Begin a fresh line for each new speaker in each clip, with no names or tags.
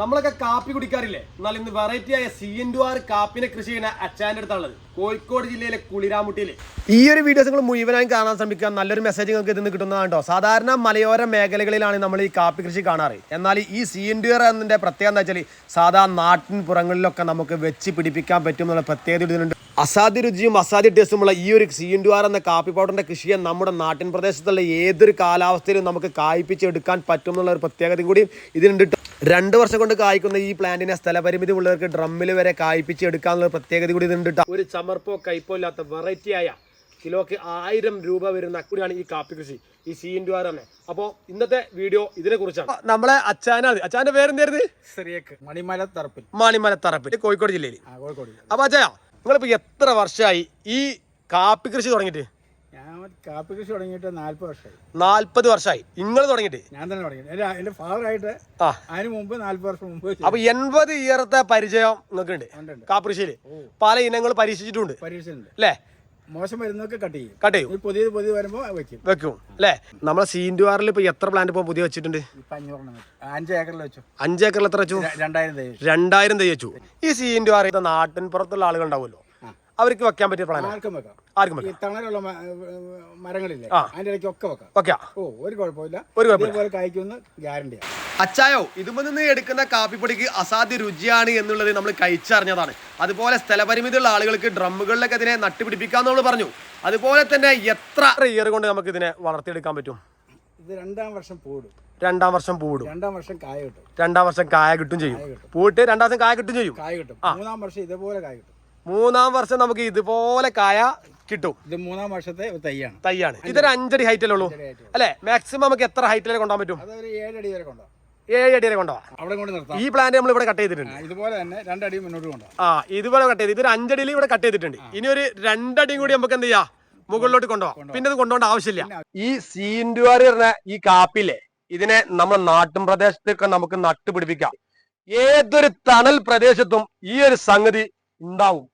നമ്മളൊക്കെ കാപ്പി കുടിക്കാറില്ലേ? എന്നാൽ ഇന്ന് വെറൈറ്റി ആയ സി എൻ ടു ആർ കാപ്പിനെ കൃഷി ചെയ്യുന്ന അച്ചാന്റെ അടുത്താണ് കോഴിക്കോട് ജില്ലയിലെ കുളിരാമുട്ടിയിൽ ഈ ഒരു വീഡിയോസ് നിങ്ങൾ മുഴുവനായും കാണാൻ ശ്രമിക്കുക. നല്ലൊരു മെസ്സേജ് നിങ്ങൾക്ക് ഇതിന് കിട്ടുന്നതാണ് കേട്ടോ. സാധാരണ മലയോര മേഖലകളിലാണ് നമ്മൾ ഈ കാപ്പി കൃഷി കാണാറ്. എന്നാൽ ഈ സി എൻ ടു ആർ പ്രത്യേകത എന്താ വെച്ചാൽ സാധാ നാട്ടിൻ പുറങ്ങളിലൊക്കെ നമുക്ക് വെച്ച് പിടിപ്പിക്കാൻ പറ്റും എന്നുള്ള പ്രത്യേകത ഇതിനുണ്ട് അസാധ്യ രുചിയും അസാധ്യ ടേസ്റ്റുമുള്ള ഈ ഒരു സി എൻ ടു ആർ എന്ന കാപ്പി പൗഡറിന്റെ കൃഷിയെ നമ്മുടെ നാട്ടിൻ പ്രദേശത്തുള്ള ഏതൊരു കാലാവസ്ഥയിലും നമുക്ക് കായ്പിച്ചെടുക്കാൻ പറ്റും എന്നുള്ള ഒരു പ്രത്യേകതയും കൂടി ഇതിനുണ്ട് രണ്ട് വർഷം കൊണ്ട് കായ്ക്കുന്ന ഈ പ്ലാന്റിനെ സ്ഥലപരിമിതി ഉള്ളവർക്ക് ഡ്രമ്മിൽ വരെ കായ്പിച്ചെടുക്കാനുള്ള പ്രത്യേകത കൂടി ഇതിനുണ്ട് ഒരു ചമർപ്പോ കയ്പോ ഇല്ലാത്ത വെറൈറ്റി ആയ കിലോക്ക് ആയിരം രൂപ വരുന്ന കൂടിയാണ് ഈ കാപ്പി കൃഷി ഈ സി ഇൻഡു ആർ തന്നെ. അപ്പോൾ ഇന്നത്തെ വീഡിയോ ഇതിനെ കുറിച്ചാണ്. നമ്മളെ അച്ചാനാണ് അച്ചാന്റെ പേരെന്തായിരുന്നു?
തറപ്പിൽ മണിമല തറപ്പിൽ
കോഴിക്കോട് ജില്ലയിൽ
ആ കോഴിക്കോട്
അപ്പൊ അച്ഛാ നിങ്ങളിപ്പോ എത്ര വർഷമായി ഈ കാപ്പി കൃഷി തുടങ്ങിയിട്ട്?
ഞാൻ കാപ്പി കൃഷി തുടങ്ങിയിട്ട് നാല്പത് വർഷമായി
നാല്പത് വർഷമായി നിങ്ങൾ തുടങ്ങിയിട്ട്?
ഞാൻ തന്നെ തുടങ്ങി എന്റെ എന്റെ ഫാദറായിട്ട്
ആ.
അതിന് മുമ്പ് നാല്പത് വർഷം മുമ്പ് ചെയ്തു.
അപ്പൊ എൺപത് ഇയറത്തെ പരിചയം നിങ്ങൾക്കുണ്ട്
ഉണ്ട്, ഉണ്ട്.
കാപ്പി കൃഷിയിൽ പല ഇനങ്ങൾ പരീക്ഷിച്ചിട്ടുണ്ട്.
പരീക്ഷയുണ്ട്
അല്ലേ?
മോശം വരുന്നൊക്കെ കട്ട് ചെയ്യും.
കട്ട് ചെയ്യും.
പുതിയത് പുതിയത് വരുമ്പോൾ വെക്കും.
വെക്കും. അല്ലേ? നമ്മളെ സീന്റു ആറിൽ ഇപ്പൊ എത്ര പ്ലാന്റ് ഇപ്പൊ പുതിയ വെച്ചിട്ടുണ്ട്?
അഞ്ച് ഏക്കറിൽ വെച്ചു.
അഞ്ച് ഏക്കറിൽ എത്ര വെച്ചു?
രണ്ടായിരം തൈ
രണ്ടായിരം തൈ വെച്ചു. ഈ സീൻഡ് ആർ നാട്ടിൻ പുറത്തുള്ള ആളുകൾ ഉണ്ടാവുമല്ലോ. അവർക്ക് വെക്കാൻ പറ്റിയ പ്ലാൻ
ആർക്കും വെക്കാം.
ആർക്കും
ഈ
വെക്കാം?
തണലുള്ള മരങ്ങളില്ലേ അതിന്റെ ഇടയ്ക്ക് ഒക്കെ വെക്കാം. ഓ ഒരു കുഴപ്പമില്ല.
ഒരു കുഴപ്പമില്ല.
കായ്ക്കുമെന്ന് ഗ്യാരണ്ടിയാണ്
അച്ചായോ ഇതുമ്പോൾ നിന്ന് എടുക്കുന്ന കാപ്പിപ്പൊടിക്ക് അസാധ്യ രുചിയാണ് എന്നുള്ളത് നമ്മൾ കഴിച്ചറിഞ്ഞതാണ്. അതുപോലെ സ്ഥലപരിമിതിയുള്ള ആളുകൾക്ക് ഡ്രമ്മുകളിലൊക്കെ ഇതിനെ നട്ടുപിടിപ്പിക്കാന്ന് നമ്മൾ പറഞ്ഞു. അതുപോലെ തന്നെ എത്ര ഇയർ കൊണ്ട് നമുക്ക് ഇതിനെ വളർത്തിയെടുക്കാൻ പറ്റും?
ഇത് രണ്ടാം വർഷം പൂടും
രണ്ടാം വർഷം പൂടും
രണ്ടാം വർഷം കായ കിട്ടും.
രണ്ടാം വർഷം കായ കിട്ടും ചെയ്യും. പൂട്ട് രണ്ടാം വർഷം കായ കിട്ടും ചെയ്യും.
കായ കിട്ടും. മൂന്നാം വർഷം ഇതേപോലെ കായ കിട്ടും.
മൂന്നാം വർഷം നമുക്ക് ഇതുപോലെ കായ കിട്ടും.
ഇത് മൂന്നാം വർഷത്തെ ഒരു തൈയാണ്.
തൈയാണ്. ഇതൊരു അഞ്ചടി ഹൈറ്റിലേ ഉള്ളൂ? അല്ലെ? മാക്സിമം നമുക്ക് എത്ര ഹൈറ്റിലേക്ക് കൊണ്ടുപോകാൻ പറ്റും?
അതൊരു ഏഴടി വരെ കൊണ്ടുപോകാം.
ഏഴ് അടി വരെ കൊണ്ടുപോകാം.
അവിടെ കൊണ്ട് നിർത്താം.
ഈ പ്ലാന്റ് നമ്മൾ ഇവിടെ കട്ട് ചെയ്തിട്ടുണ്ട്.
ഇതുപോലെ തന്നെ രണ്ടടി മുന്നോട്ട് കൊണ്ടുപോകാം.
ആ ഇതുപോലെ കട്ട് ചെയ്ത്. ഇതൊരു അഞ്ചടിയിൽ ഇവിടെ കട്ട് ചെയ്തിട്ടുണ്ട്. ഇനി ഒരു രണ്ടടിയും കൂടി നമുക്ക് എന്ത് ചെയ്യാം? മുകളിലോട്ട് കൊണ്ടുപോകാം. പിന്നെ ഇത് കൊണ്ടുപോകേണ്ട ആവശ്യമില്ല. ഈ സീൻഡുവാറി പറഞ്ഞ ഈ കാപ്പില്ലേ ഇതിനെ നമ്മുടെ നാട്ടും പ്രദേശത്തൊക്കെ നമുക്ക് നട്ടുപിടിപ്പിക്കാം. ഏതൊരു തണൽ പ്രദേശത്തും ഈ ഒരു സംഗതി ഉണ്ടാവും.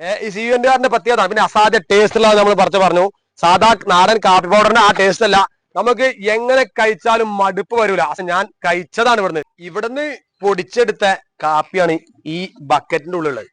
ഈ സീൻഡുവാറിന്റെ പ്രത്യേകത പിന്നെ അസാധ്യ ടേസ്റ്റ് ഉള്ളത് നമ്മൾ പറിച്ച് പറഞ്ഞു. സാധാ നാടൻ കാപ്പി പൗഡറിന്റെ ആ ടേസ്റ്റ് അല്ല. നമുക്ക് എങ്ങനെ കഴിച്ചാലും മടുപ്പ് വരൂല. ഞാൻ കഴിച്ചതാണ് ഇവിടുന്ന്. ഇവിടുന്ന് പൊടിച്ചെടുത്ത കാപ്പിയാണ് ഈ ബക്കറ്റിന്റെ ഉള്ളിലുള്ളത്.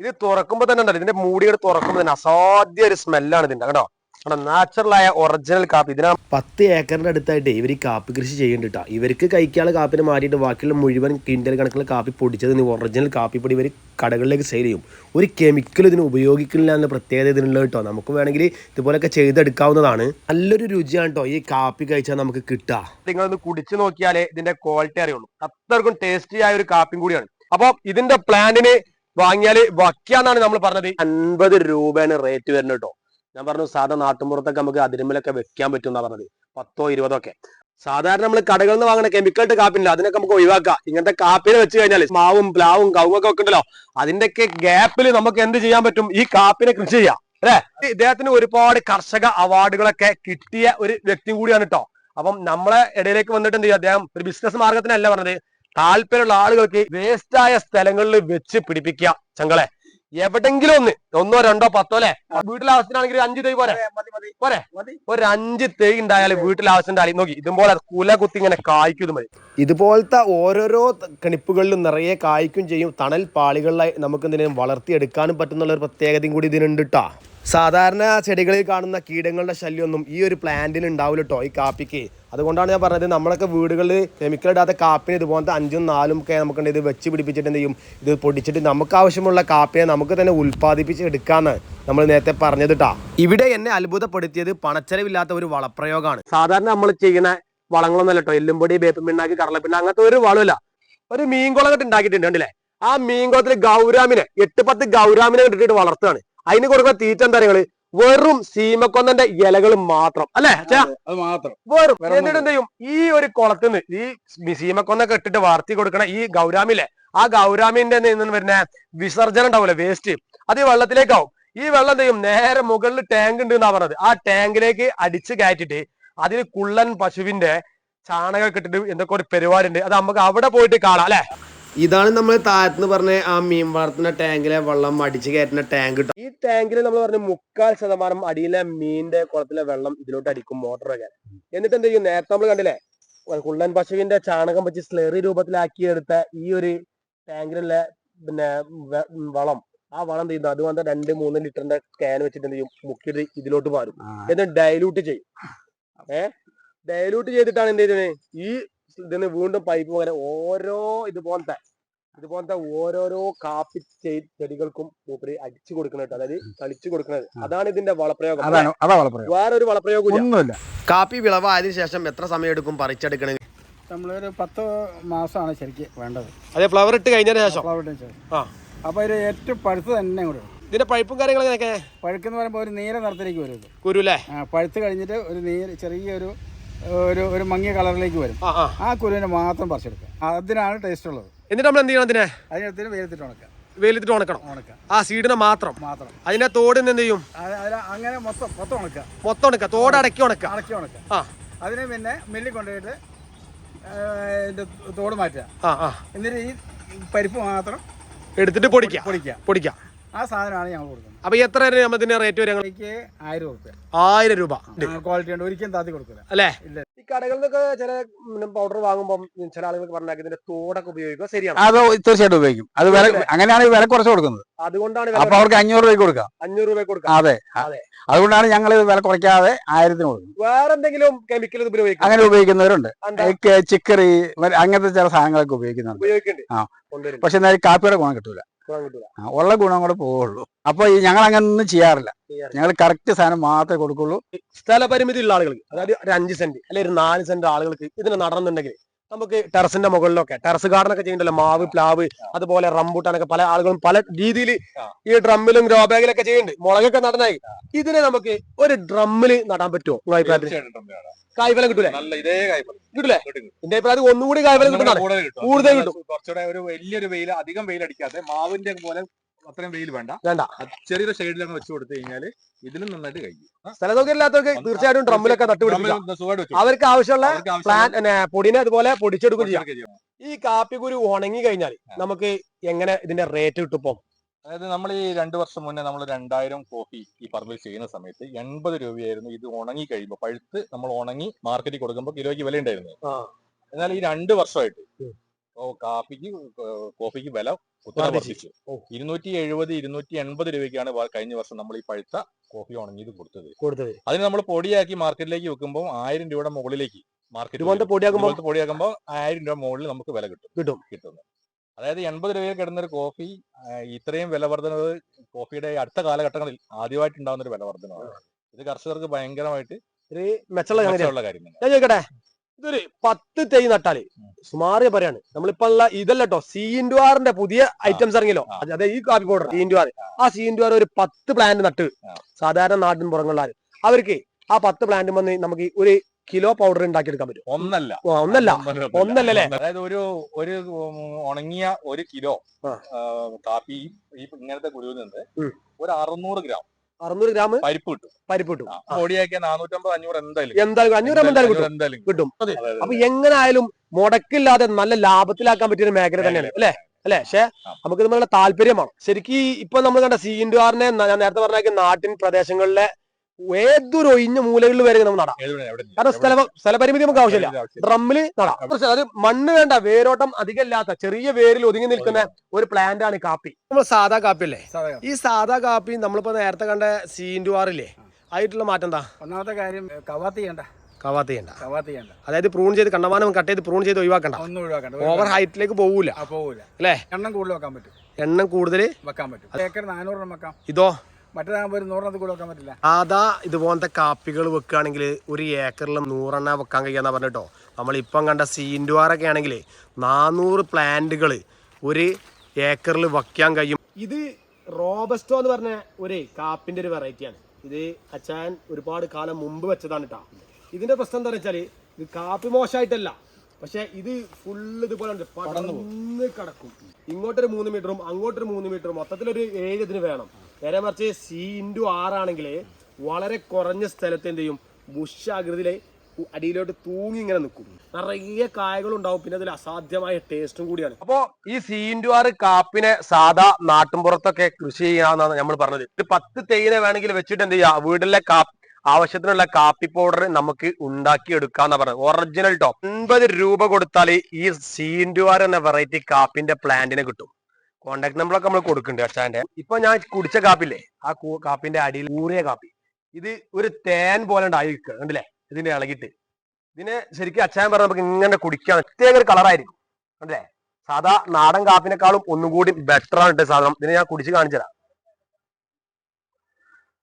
ഇത് തുറക്കുമ്പോ തന്നെ ഉണ്ടല്ലോ ഇതിന്റെ മൂടിയുടെ തുറക്കുമ്പോ തന്നെ അസാധ്യ ഒരു സ്മെല്ലാണ് ഇതിന്റെ കേട്ടോ കേട്ടോ നാച്ചുറലായ ഒറിജിനൽ കാപ്പി. ഇതിനാ പത്ത് ഏക്കറിന്റെ അടുത്തായിട്ട് ഇവർ ഈ കാപ്പി കൃഷി ചെയ്യുന്നുണ്ട് കേട്ടോ ഇവർക്ക് കഴിക്കാനുള്ള കാപ്പിനെ മാറ്റിയിട്ട് ബാക്കിയുള്ള മുഴുവൻ കിൻഡൽ കണക്കിൽ കാപ്പി പൊടിച്ചത് ഒറിജിനൽ കാപ്പിപ്പൊടി ഇവർ കടകളിലേക്ക് സെയിൽ ചെയ്യും. ഒരു കെമിക്കൽ ഇതിന് ഉപയോഗിക്കുന്നില്ല എന്ന പ്രത്യേകത ഇതിനുള്ള കേട്ടോ നമുക്ക് വേണമെങ്കിൽ ഇതുപോലൊക്കെ ചെയ്തെടുക്കാവുന്നതാണ്. നല്ലൊരു രുചിയാണ് കേട്ടോ ഈ കാപ്പി കഴിച്ചാൽ നമുക്ക് കിട്ടുക. നിങ്ങളൊന്ന് കുടിച്ചു നോക്കിയാലേ ഇതിന്റെ ക്വാളിറ്റി അറിയുള്ളൂ. അത്രക്കും ടേസ്റ്റി ആയ ഒരു കാപ്പിയും കൂടിയാണ്. അപ്പൊ ഇതിന്റെ പ്ലാന്റിന് വാങ്ങിയാൽ വയ്ക്കാന്നാണ് നമ്മൾ പറഞ്ഞത്. അൻപത് രൂപയാണ് റേറ്റ് വരുന്നത് കേട്ടോ ഞാൻ പറഞ്ഞു സാധാരണ നാട്ടുമ്പുറത്തൊക്കെ നമുക്ക് അതിരുമ്പിലൊക്കെ വെക്കാൻ പറ്റും എന്നാ പറഞ്ഞത്. പത്തോ ഇരുപതോ ഒക്കെ സാധാരണ നമ്മൾ കടകളിൽ നിന്ന് വാങ്ങുന്ന കെമിക്കൽ കാപ്പില്ല അതിനൊക്കെ നമുക്ക് ഒഴിവാക്കാം. ഇങ്ങനത്തെ കാപ്പിനെ വെച്ച് കഴിഞ്ഞാൽ മാവും പ്ലാവും കവുങ്ങൊക്കെ ഒക്കെ ഉണ്ടല്ലോ അതിന്റെയൊക്കെ ഗ്യാപ്പിൽ നമുക്ക് എന്ത് ചെയ്യാൻ പറ്റും? ഈ കാപ്പിനെ കൃഷി ചെയ്യാം. അല്ലെ? ഇദ്ദേഹത്തിന് ഒരുപാട് കർഷക അവാർഡുകളൊക്കെ കിട്ടിയ ഒരു വ്യക്തി കൂടിയാണ് കേട്ടോ അപ്പം നമ്മളെ ഇടയിലേക്ക് വന്നിട്ട് എന്ത് ചെയ്യും? അദ്ദേഹം ഒരു ബിസിനസ് മാർഗത്തിനല്ല പറഞ്ഞത്. താല്പര്യമുള്ള ആളുകൾക്ക് വേസ്റ്റായ സ്ഥലങ്ങളിൽ വെച്ച് പിടിപ്പിക്കുക ചങ്ങളെ എവിടെങ്കിലും ഒന്ന്. ഒന്നോ രണ്ടോ പത്തോ അല്ലെ? വീട്ടിലെ ആവശ്യത്തിനാണെങ്കിൽ അഞ്ചു തൈ പോരെ? പോരെ? ഒരു അഞ്ച് തൈ ഉണ്ടായാൽ വീട്ടിലെ ആവശ്യം ഉണ്ടായാലും നോക്കി ഇതുപോലെ കുല കുത്തി ഇങ്ങനെ കായ്ക്കും മതി. ഇതുപോലത്തെ ഓരോരോ കണിപ്പുകളിലും നിറയെ കായ്ക്കും ചെയ്യും. തണൽ പാളികളിലായി നമുക്ക് എന്തിനും വളർത്തിയെടുക്കാനും പറ്റുന്നുള്ള ഒരു പ്രത്യേകതയും കൂടി ഇതിനുണ്ട് കേട്ടോ സാധാരണ ചെടികളിൽ കാണുന്ന കീടങ്ങളുടെ ശല്യമൊന്നും ഈ ഒരു പ്ലാന്റിന് ഉണ്ടാവില്ല കേട്ടോ ഈ കാപ്പിക്ക്. അതുകൊണ്ടാണ് ഞാൻ പറഞ്ഞത് നമ്മളൊക്കെ വീടുകളിൽ കെമിക്കൽ ഇടാത്ത കാപ്പിന് ഇതുപോലത്തെ അഞ്ചും നാലും ഒക്കെ നമുക്ക് ഇത് വെച്ച് പിടിപ്പിച്ചിട്ട് എന്ത് ചെയ്യും? ഇത് പൊടിച്ചിട്ട് നമുക്ക് ആവശ്യമുള്ള കാപ്പിയെ നമുക്ക് തന്നെ ഉൽപ്പാദിപ്പിച്ച് എടുക്കാന്ന് നമ്മൾ നേരത്തെ പറഞ്ഞത് കേട്ടാ ഇവിടെ എന്നെ അത്ഭുതപ്പെടുത്തിയത് പണച്ചെലവില്ലാത്ത ഒരു വളപ്രയോഗമാണ്. സാധാരണ നമ്മൾ ചെയ്യുന്ന വളങ്ങളൊന്നും കേട്ടോ എല്ലുംപൊടി വേപ്പ് പിണ്ണാക്കി കടലപ്പിണ്ണ അങ്ങനത്തെ ഒരു വളമില്ല ഒരു മീൻകുളം ഉണ്ടാക്കിയിട്ടുണ്ട് കണ്ടില്ലേ? ആ മീൻകുളത്തിൽ ഗൗരാമിനെ എട്ട് പത്ത് ഗൗരാമിനെ കിട്ടിയിട്ട് വളർത്തുകയാണ്. അതിന് കൊടുക്കുന്ന തീറ്റ എന്താ നിങ്ങൾ? വെറും സീമക്കൊന്നന്റെ ഇലകൾ മാത്രം. അല്ലെ
മാത്രം.
വെറും. എന്നിട്ട് എന്ത് ചെയ്യും ഈ ഒരു കുളത്തിൽ നിന്ന് ഈ സീമക്കൊന്നൊക്കെ ഇട്ടിട്ട് വാർത്തി കൊടുക്കണ ഈ ഗൗരാമിലെ ആ ഗൗരാമിന്റെ നിന്ന് വരുന്ന വിസർജനം ഉണ്ടാവില്ലേ വേസ്റ്റ് അത് ഈ വെള്ളത്തിലേക്കാവും. ഈ വെള്ളം എന്ത് ചെയ്യും? നേരെ മുകളിൽ ടാങ്ക് ഉണ്ട് എന്നാ പറഞ്ഞത്. ആ ടാങ്കിലേക്ക് അടിച്ച് കയറ്റിട്ട് അതിൽ കുള്ളൻ പശുവിന്റെ ചാണകം ഇട്ടിട്ട് എന്തൊക്കെ ഒരു പരിപാടി ഉണ്ട്. അത് നമുക്ക് അവിടെ പോയിട്ട് കാണാം അല്ലെ? ഇതാണ് നമ്മൾ താഴത്തുനിന്ന് പറഞ്ഞ ആ മീൻ വളർത്തുന്ന ടാങ്കിലെ വെള്ളം അടിച്ചു കയറ്റുന്ന ടാങ്ക് കിട്ടും ഈ ടാങ്കിൽ നമ്മൾ പറഞ്ഞ മുക്കാൽ ശതമാനം അടിയിലെ മീനിന്റെ കുളത്തിലെ വെള്ളം ഇതിലോട്ട് അടിക്കും മോട്ടറൊക്കെ എന്നിട്ട് എന്ത് ചെയ്യും? നേരത്തെ നമ്മൾ കണ്ടില്ലേ? കുള്ളൻ പശുവിന്റെ ചാണകം വെച്ച് സ്ലെറി രൂപത്തിലാക്കിയെടുത്ത ഈ ഒരു ടാങ്കിലുള്ള പിന്നെ വളം. ആ വളം ചെയ്യുന്നത് അതുകൊണ്ട് രണ്ട് മൂന്ന് ലിറ്ററിന്റെ ക്യാൻ വെച്ചിട്ട് എന്ത് ചെയ്യും? മുക്കിയിട്ട് ഇതിലോട്ട് പാരും. എന്നിട്ട് ഡയലൂട്ട് ചെയ്യും. ഏഹ് ഡയലൂട്ട് ചെയ്തിട്ടാണ് എന്ത് ചെയ്യുന്നത്? ഈ ഇതിന് വീണ്ടും പൈപ്പ് പോലെ ഓരോ ഇതുപോലത്തെ ഇതുപോലത്തെ ഓരോരോ കാപ്പി ചെ- ചെടികൾക്കും മൂപ്പര് അടിച്ചു കൊടുക്കുന്നത് അതായത് തളിച്ചു കൊടുക്കുന്നത് അതാണ് ഇതിന്റെ വളപ്രയോഗം.
അതാണ് അതാ വളപ്രയോഗം.
വേറൊരു വളപ്രയോഗം
ഒന്നുമില്ല.
കാപ്പി വിളവായതിനു ശേഷം എത്ര സമയം എടുക്കും പറിച്ചെടുക്കണമെങ്കിൽ
നമ്മളൊരു പത്ത് മാസമാണ് ശരിക്ക് വേണ്ടത്.
അതെ ഫ്ലവർ ഇട്ട് കഴിഞ്ഞതിന് ശേഷം?
ഫ്ലവർ ശേഷം.
ആ.
അപ്പോൾ ഒരു ഏറ്റവും പഴുത്ത് തന്നെ കൂടെ
ഇതിന്റെ പഴുപ്പും കാര്യങ്ങളൊക്കെ
പഴുക്കെന്ന് പറയുമ്പോൾ ഒരു നീല നിറത്തിലേക്ക് വരും
കുരുല്ലേ
ആ, പഴുത്ത് കഴിഞ്ഞിട്ട് ഒരു നീല ചെറിയൊരു ഒരു ഒരു മങ്ങിയ കളറിലേക്ക് വരും.
ആ
കുരുവിനെ മാത്രം പറിച്ചെടുക്കുക. അതിനാണ് ടേസ്റ്റ് ഉള്ളത്.
എന്നിട്ട് നമ്മൾ എന്ത് ചെയ്യണം അതിനെ?
അതിനകത്തിന് വെയിലത്തിട്ട് ഉണക്കുക.
വെയിലത്തിട്ട് ഉണക്കണം.
ഉണക്കുക.
ആ സീഡിനെ മാത്രം.
മാത്രം.
അതിന്റെ തോട് എന്ത് ചെയ്യും?
അങ്ങനെ മൊത്തം മൊത്തം ഉണക്കുക.
മൊത്തം ഉണക്കുക. തോട് അടക്കി ഉണക്കുക.
അടക്കി ഉണക്കുക.
ആ.
അതിനെ പിന്നെ മില്ലിൽ കൊണ്ടുപോയിട്ട് തോട് മാറ്റുക.
ആ ആ.
എന്നിട്ട് ഈ പരിപ്പ് മാത്രം
എടുത്തിട്ട് പൊടിക്കുക.
പൊടിക്കുക.
പൊടിക്കുക.
ആ സാധനമാണ് ഞങ്ങൾ കൊടുക്കുന്നത്.
അപ്പൊ എത്ര രൂപ ഇതിന്റെ റേറ്റ് വരും
ഞങ്ങൾക്ക് ആയിരം രൂപ
ആയിരം രൂപ.
ക്വാളിറ്റി ഉണ്ട്. ഒരിക്കലും താത്തി കൊടുക്കില്ല
അല്ലേ?
ഇല്ല.
ഈ കടകളിൽ നിന്നൊക്കെ ചില പൗഡർ വാങ്ങുമ്പോൾ ചില ആളുകൾക്ക് പറഞ്ഞാൽ ഇതിന്റെ തോടൊക്കെ ഉപയോഗിക്കുക ശരിയാണ്.
അത് തീർച്ചയായിട്ടും ഉപയോഗിക്കും. അത് വില അങ്ങനെയാണ് വില കുറച്ച് കൊടുക്കുന്നത്.
അതുകൊണ്ടാണ്
അപ്പൊ അവർക്ക് അഞ്ഞൂറ് രൂപയ്ക്ക് കൊടുക്കാം.
അഞ്ഞൂറ് രൂപ കൊടുക്കാം.
അതെ.
അതെ.
അതുകൊണ്ടാണ് ഞങ്ങൾ ഇത് വില കുറയ്ക്കാതെ ആയിരത്തിന് കൊടുക്കുന്നത്.
വേറെ എന്തെങ്കിലും കെമിക്കൽ ഉപയോഗിക്കും
അങ്ങനെ ഉപയോഗിക്കുന്നവരുണ്ട്? ചിക്കറി അങ്ങനത്തെ ചില സാധനങ്ങളൊക്കെ ഉപയോഗിക്കുന്നുണ്ട്. ആ. പക്ഷെ എന്നാൽ കാപ്പിയുടെ ഗുണം കിട്ടൂല. ഉള്ള ഗുണം കൂടെ പോവുള്ളൂ. അപ്പൊ ഈ ഞങ്ങൾ അങ്ങനെ ഒന്നും ചെയ്യാറില്ല.
ചെയ്യാറില്ല.
ഞങ്ങൾ കറക്റ്റ് സാധനം മാത്രമേ കൊടുക്കുള്ളൂ.
സ്ഥലപരിമിതി ഉള്ള ആളുകൾക്ക് അതായത് ഒരു അഞ്ച് സെന്റ് അല്ലെങ്കിൽ ഒരു നാല് സെന്റ് ആളുകൾക്ക് ഇതിന് നടന്നുണ്ടെങ്കിൽ നമുക്ക് ടെറസിന്റെ മുകളിലൊക്കെ. ടെറസ് ഗാർഡൻ ഒക്കെ ചെയ്യണ്ടല്ലോ മാവ് പ്ലാവ് അതുപോലെ റംബൂട്ടാനൊക്കെ പല ആളുകളും പല രീതിയിൽ ഈ ഡ്രമ്മിലും ഗ്രോ ബാഗിലൊക്കെ ചെയ്യുന്നുണ്ട്. മുളകൊക്കെ നടന്നായി ഇതിനെ നമുക്ക് ഒരു ഡ്രമ്മിൽ നടാൻ പറ്റുമോ? നിങ്ങളുടെ അഭിപ്രായത്തിൽ? കായ്ഫലം കിട്ടൂലേ? കിട്ടൂലേ?
കിട്ടും.
എന്റെ അഭിപ്രായത്തിൽ ഒന്നുകൂടി കായ്ഫലം
കിട്ടും.
കൂടുതൽ കിട്ടും.
കുറച്ചുകൂടെ ഒരു വലിയൊരു വെയിൽ അധികം വെയിൽ അടിക്കാതെ മാവിന്റെ പോലെ അത്രയും വെയിൽ വേണ്ട.
വേണ്ട.
ചെറിയൊരു ഷെയ്ഡിലങ്ങ് വെച്ച് കൊടുത്തു കഴിഞ്ഞാൽ ഇതിലും നന്നായിട്ട് കഴിയും.
സ്ഥല സൗകര്യം ഇല്ലാത്തവർക്ക് തീർച്ചയായിട്ടും ഡ്രമ്മിലൊക്കെ നട്ടുപിടിപ്പിക്കാം
ഡ്രമ്മിൽ
അവർക്ക് ആവശ്യമുള്ള
പ്ലാന്റ്
പ്ലാൻ പൊടിനെ അതുപോലെ പൊടിച്ചെടുക്കും ചെയ്യാം.
കാപ്പി കുരു
ഈ കാപ്പിക്കുരു ഉണങ്ങി കഴിഞ്ഞാൽ നമുക്ക് എങ്ങനെ ഇതിന്റെ റേറ്റ് കിട്ടും ഇപ്പം?
അതായത് നമ്മൾ ഈ രണ്ടു വർഷം മുന്നേ നമ്മൾ രണ്ടായിരം കോഫി ഈ പറമ്പിൽ ചെയ്യുന്ന സമയത്ത് എൺപത് രൂപയായിരുന്നു ഇത് ഉണങ്ങി കഴിയുമ്പോൾ പഴുത്ത് നമ്മൾ ഉണങ്ങി മാർക്കറ്റിൽ കൊടുക്കുമ്പോൾ കിലോയ്ക്ക് വില ഉണ്ടായിരുന്നു എന്നാൽ ഈ രണ്ട് വർഷമായിട്ട് കാപ്പിക്ക് കോഫിക്ക് വില കുത്തനെ
വർദ്ധിച്ചു.
ഇരുന്നൂറ്റി എഴുപത് ഇരുന്നൂറ്റി എൺപത് രൂപയ്ക്കാണ് കഴിഞ്ഞ വർഷം നമ്മൾ ഈ പഴുത്ത കോഫി ഉണങ്ങിയത് കൊടുത്തത്.
കൊടുത്തത്.
അതിന് നമ്മൾ പൊടിയാക്കി മാർക്കറ്റിലേക്ക് വെക്കുമ്പോൾ ആയിരം രൂപയുടെ മുകളിലേക്ക് മാർക്കറ്റ്
ഇതുപോലത്തെ പൊടിയാക്കുമ്പോൾ
പൊടിയാക്കുമ്പോൾ ആയിരം രൂപ മുകളിൽ നമുക്ക് വില കിട്ടും.
കിട്ടും.
കിട്ടുന്നത് അതായത് എൺപത് രൂപയിൽ കിടന്ന ഒരു കോഫി ഇത്രയും വില വർധനവ് കോഫിയുടെ അടുത്ത കാലഘട്ടങ്ങളിൽ ആദ്യമായിട്ട് ഉണ്ടാകുന്ന ഒരു വില വർധനമാണ് ഇത് കർഷകർക്ക് ഭയങ്കരമായിട്ട്
ഒരു മെച്ചമുള്ള
മെച്ചമുള്ള കാര്യം തന്നെ
ഞാൻ ചോദിക്കട്ടെ? ഇതൊരു പത്ത് തൈ
നട്ടാൽ.
സുമാറിയ പറയാണ്. നമ്മളിപ്പോ ഉള്ള ഇതല്ല കേട്ടോ സി ഇൻഡു ആറിന്റെ പുതിയ ഐറ്റംസ് ഇറങ്ങിയല്ലോ. അത് ഈ കാപ്പി പൗഡർ സി ഇൻഡു ആറ് ആ സി ഇൻഡു ആറ് ഒരു പത്ത് പ്ലാന്റ് നട്ട്. സാധാരണ നാട്ടിൻ പുറങ്ങളിലാണ് അവർക്ക് ആ പത്ത് പ്ലാന്റ് വന്ന് നമുക്ക് ഒരു കിലോ പൗഡർ ഉണ്ടാക്കിയെടുക്കാൻ പറ്റും.
ഒന്നല്ല.
ഒന്നല്ല.
ഒന്നല്ല. അതായത് ഒരു ഒരു ഉണങ്ങിയ ഒരു കിലോ കാപ്പി ഈ ഇങ്ങനത്തെ കുരുവിൽ നിന്ന് ഒരു അറുന്നൂറ് ഗ്രാം.
അറുന്നൂറ് ഗ്രാം
പരിപ്പ് കിട്ടും.
പരിപ്പ് കിട്ടും.
പൊടിയാക്കിയ നാനൂറ്റമ്പത് അഞ്ഞൂറ് എന്തായാലും
എന്തായാലും അഞ്ഞൂറ് എന്തായാലും കിട്ടും.
എന്തായാലും
കിട്ടും.
അതെ, എങ്ങനെ
അപ്പൊ എങ്ങനായാലും മുടക്കില്ലാതെ നല്ല ലാഭത്തിലാക്കാൻ പറ്റിയ ഒരു മേഖല. തന്നെയാണ് അല്ലെ? അല്ലെ? പക്ഷെ. നമുക്ക് ഇതുപോലെ താല്പര്യമാണ് ശരിക്കും ഇപ്പൊ നമ്മൾ കണ്ട സി ഇൻഡു ആറിനെ ഞാൻ നേരത്തെ പറഞ്ഞ നാട്ടിൻ പ്രദേശങ്ങളിലെ ഏതൊരു ഒഴിഞ്ഞ മൂലകളിൽ വരെ നമുക്ക് നടാം. കാരണം സ്ഥല സ്ഥലപരിമിതി നമുക്ക് ആവശ്യമില്ല. ഡ്രമ്മിൽ നടാം. പക്ഷെ അത് മണ്ണ് വേണ്ട വേരോട്ടം അധികമില്ലാത്ത ചെറിയ വേരിൽ ഒതുങ്ങി നിൽക്കുന്ന ഒരു പ്ലാന്റ് ആണ് കാപ്പി. നമ്മൾ സാധാ കാപ്പി. അല്ലേ ഈ സാധാ കാപ്പി നമ്മളിപ്പോ നേരത്തെ കണ്ട സി ആറില്ലേ? ആയിട്ടുള്ള മാറ്റം എന്താ?
ഒന്നാമത്തെ കാര്യം കവാത്തി ചെയ്യണ്ട.
കവാത്ത് ചെയ്യണ്ട.
കവാത്തി ചെയ്യണ്ട.
അതായത് പ്രൂൺ ചെയ്ത് കണ്ടമാനം കട്ട് ചെയ്ത് പ്രൂൺ ചെയ്ത് ഒഴിവാക്കണ്ട.
ഒന്നും ഒഴിവാക്കണ്ട.
ഓവർ ഹൈറ്റിലേക്ക് പോകൂല
പോകൂല പോവില്ല
അല്ലേ?
എണ്ണം കൂടുതൽ വെക്കാൻ പറ്റും.
എണ്ണം കൂടുതൽ
വെക്കാൻ പറ്റും. ഏക്കർ നാനൂറ് വെക്കാം.
ഇതോ?
മറ്റേതാകുമ്പോൾ ഒരു നൂറെണ്ണത്തിൽ കൂടുതൽ വെക്കാൻ പറ്റില്ല.
സാധാ ഇതുപോലത്തെ കാപ്പികൾ വെക്കുകയാണെങ്കിൽ ഒരു ഏക്കറിൽ നൂറെണ്ണ വെക്കാൻ കഴിയാന്ന് പറഞ്ഞിട്ടോ നമ്മളിപ്പം കണ്ട സീൻഡുവാറൊക്കെ ആണെങ്കിൽ നാനൂറ് പ്ലാന്റുകൾ ഒരു ഏക്കറിൽ വയ്ക്കാൻ കഴിയും. ഇത് റോബസ്റ്റോ എന്ന് പറഞ്ഞ ഒരു കാപ്പിന്റെ ഒരു വെറൈറ്റിയാണ്. ഇത് അച്ചാൻ ഒരുപാട് കാലം മുമ്പ് വെച്ചതാണ് കേട്ടോ. ഇതിന്റെ പ്രശ്നം എന്താ വെച്ചാൽ ഇത് കാപ്പി മോശമായിട്ടല്ല. പക്ഷെ ഇത് ഫുള്ള് ഇതുപോലെ ഉണ്ട്. പടർന്ന് കിടക്കും. ഇങ്ങോട്ടൊരു മൂന്ന് മീറ്ററും അങ്ങോട്ടൊരു മൂന്ന് മീറ്ററും മൊത്തത്തിലൊരു ഏഴ് ഇതിന് വേണം. നേരെ മറിച്ച് സി ഇന്റു ആറാണെങ്കിൽ വളരെ കുറഞ്ഞ സ്ഥലത്ത് എന്ത് ചെയ്യും? ബുഷാകൃതിയിലെ അടിയിലോട്ട് തൂങ്ങി ഇങ്ങനെ നിൽക്കും. നിറയെ കായകളുണ്ടാവും. പിന്നെ അതിൽ അസാധ്യമായ ടേസ്റ്റും കൂടിയാണ്. അപ്പോ ഈ സി ഇന്റു ആറ് കാപ്പിനെ സാധാ നാട്ടിൻപുറത്തൊക്കെ കൃഷി ചെയ്യാന്നാണ് നമ്മൾ പറഞ്ഞത്. ഇത് പത്ത് തേയില വേണമെങ്കിൽ വെച്ചിട്ട് എന്ത് ചെയ്യാം? വീട്ടിലെ കാപ്പി ആവശ്യത്തിനുള്ള കാപ്പി പൗഡർ നമുക്ക് ഉണ്ടാക്കി എടുക്കാന്നാ പറഞ്ഞത്. ഒറിജിനൽ ടോപ്പ് അൻപത് രൂപ കൊടുത്താൽ ഈ സീൻഡുവാർ എന്ന വെറൈറ്റി കാപ്പിന്റെ പ്ലാന്റിനെ കിട്ടും. കോണ്ടാക്ട് നമ്പറൊക്കെ നമ്മൾ കൊടുക്കുന്നുണ്ട് അച്ഛാന്റെ ഇപ്പൊ ഞാൻ കുടിച്ച കാപ്പില്ലേ ആ കാപ്പിന്റെ അടിയിൽ ഊറിയ കാപ്പി. ഇത് ഒരു തേൻ പോലെ ഉണ്ടായി നിൽക്കുക കണ്ടില്ലേ? ഇതിന്റെ ഇളകിട്ട് ഇതിനെ ശരിക്കും അച്ഛൻ പറഞ്ഞ നമുക്ക് ഇങ്ങനെ കുടിക്കാൻ പ്രത്യേക ഒരു കളറായിരിക്കും കണ്ടില്ലേ? സാധാ നാടൻ കാപ്പിനെക്കാളും ഒന്നും കൂടി ബെറ്റർ ആണ് സാധനം. ഇതിനെ ഞാൻ കുടിച്ച് കാണിച്ചു തരാം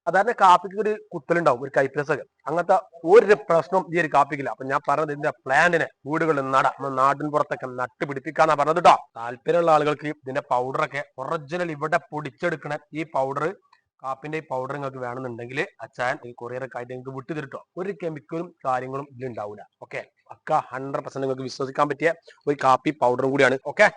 സാധാരണ കാപ്പിക്ക് ഒരു കുത്തലുണ്ടാവും ഒരു കൈപ്രസൊക്കെ അങ്ങനത്തെ ഒരു പ്രശ്നവും ഈ ഒരു കാപ്പിക്കില്ല. അപ്പൊ ഞാൻ പറഞ്ഞത് ഇതിന്റെ പ്ലാന്റിനെ വീടുകളിൽ നട നാടിൻ പുറത്തൊക്കെ നട്ട് പിടിപ്പിക്കാന്നാ പറഞ്ഞത് കേട്ടോ താല്പര്യമുള്ള ആളുകൾക്ക് ഇതിന്റെ പൗഡറൊക്കെ ഒറിജിനൽ ഇവിടെ പൊടിച്ചെടുക്കണ ഈ പൗഡർ കാപ്പിന്റെ ഈ പൗഡർ നിങ്ങൾക്ക് വേണമെന്നുണ്ടെങ്കിൽ അച്ചായൻ ഈ കൊറിയറൊക്കെ ആയിട്ട് നിങ്ങൾക്ക് വിട്ടു തരുട്ടോ ഒരു കെമിക്കലും കാര്യങ്ങളും ഇതിലുണ്ടാവില്ല ഓക്കെ അക്ക ഹൺഡ്രഡ് പെർസെന്റ് നിങ്ങൾക്ക് വിശ്വസിക്കാൻ പറ്റിയ ഒരു കാപ്പി പൗഡറും കൂടിയാണ്. ഓക്കെ